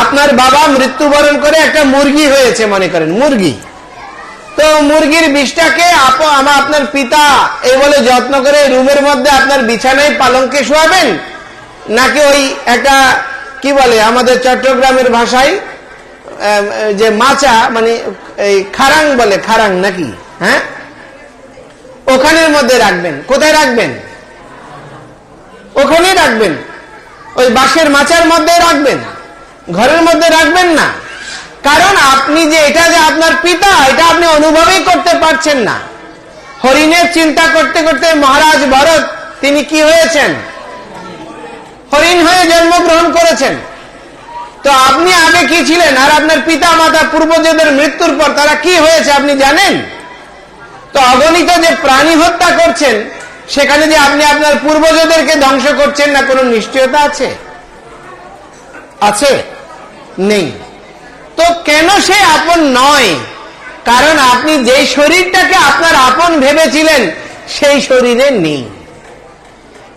আপনার বাবা মৃত্যুবরণ করে একটা মুরগি হয়েছে, মনে করেন, মুরগি। তো মুরগির বিষটাকে আপ- আমা, আপনার পিতা এই বলে যত্ন করে রুমের মধ্যে আপনার বিছানায় পালঙ্কে শোয়াবেন? নাকি ওই একটা, কি বলে, আমাদের চট্টগ্রামের ভাষায় যে মাচা মানে এই খারাং বলে, খারাং নাকি হ্যাঁ? ওখানের মধ্যে রাখবেন। কোথায় রাখবেন? ওখানে রাখবেন। ওই বাঁশের মাচার মধ্যে রাখবেন। ঘরের মধ্যে রাখবেন না। কারণ আপনি যে এটা যে আপনার পিতা, এটা আপনি অনুভবই করতে পারছেন না। হরিণের চিন্তা করতে করতে মহারাজ ভরত, তিনি কি হয়েছেন? হরিণ হয়ে জন্মগ্রহণ করেছেন। তো আপনি আগে কি ছিলেন? আর আপনার পিতা মাতা পূর্বজদের মৃত্যুর পর তারা কি হয়েছে আপনি জানেন? তো অগণিত যে প্রাণী হত্যা করছেন, সেখানে যে আপনি আপনার পূর্বজদেরকে ধ্বংস করছেন না, কোনো নিশ্চয়তা আছে? আছে। নেই। তো কেন সে আপন নয়? কারণ আপনি যেই শরীরটাকে আপনার আপন ভেবেছিলেন, সেই শরীরে নেই।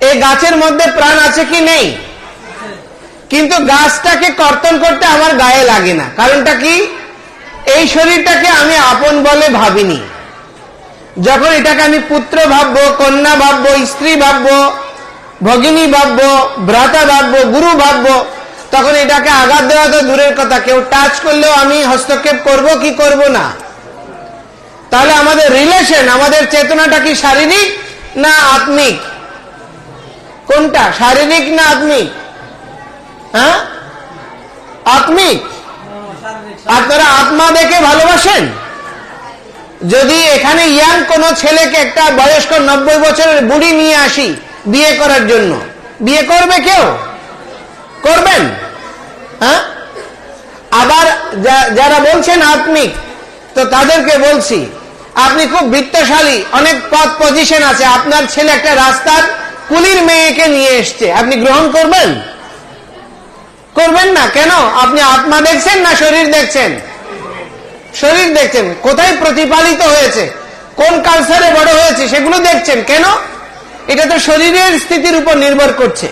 এই গাছের মধ্যে প্রাণ আছে কি নেই? কিন্তু গাছটাকে কর্তন করতে আমার গায়ে লাগে না। কারণটা কি? এই শরীরটাকে আমি আপন বলে ভাবিনি। যখন এটাকে আমি পুত্র ভাববো, কন্যা ভাববো, স্ত্রী ভাববো, ভগিনী ভাববো, ভ্রাতা ভাববো, গুরু ভাববো তখন এটাকে আঘাত দেওয়া তো দূরের কথা। কেউ টাচ করলেও আমি হস্তক্ষেপ করব কি করব না? তাহলে আমাদের রিলেশন আমাদের চেতনাটা কি শারীরিক না আত্মিক? কোনটা? শারীরিক না আত্মিক? হ্যাঁ? আত্মিক? আপনারা আত্মা দেখে ভালোবাসেন? যদি এখানে ইয়াং কোন ছেলেকে একটা বয়স্ক নব্বই বছরের বুড়ি নিয়ে আসি বিয়ে করার জন্য, বিয়ে করবে কেউ? করবেন? হ্যাঁ? আবার যারা বলছেন আত্মিক, তো তাদেরকে বলছি, আপনি খুব বিত্তশালী, অনেক পদ পজিশন আছে। আপনার ছেলে একটা রাস্তার কুলির মেয়েকে নিয়ে এসছে। আপনি গ্রহণ করবেন? করবেন না? কেন? আপনি আত্মা দেখছেন না শরীর দেখছেন? শরীর দেখছেন। কোথায় প্রতিপালিত হয়েছে? কোন কালচারে বড় হয়েছে? সেগুলো দেখছেন। কেন? এটা তো শরীরের স্থিতির উপর নির্ভর করছে।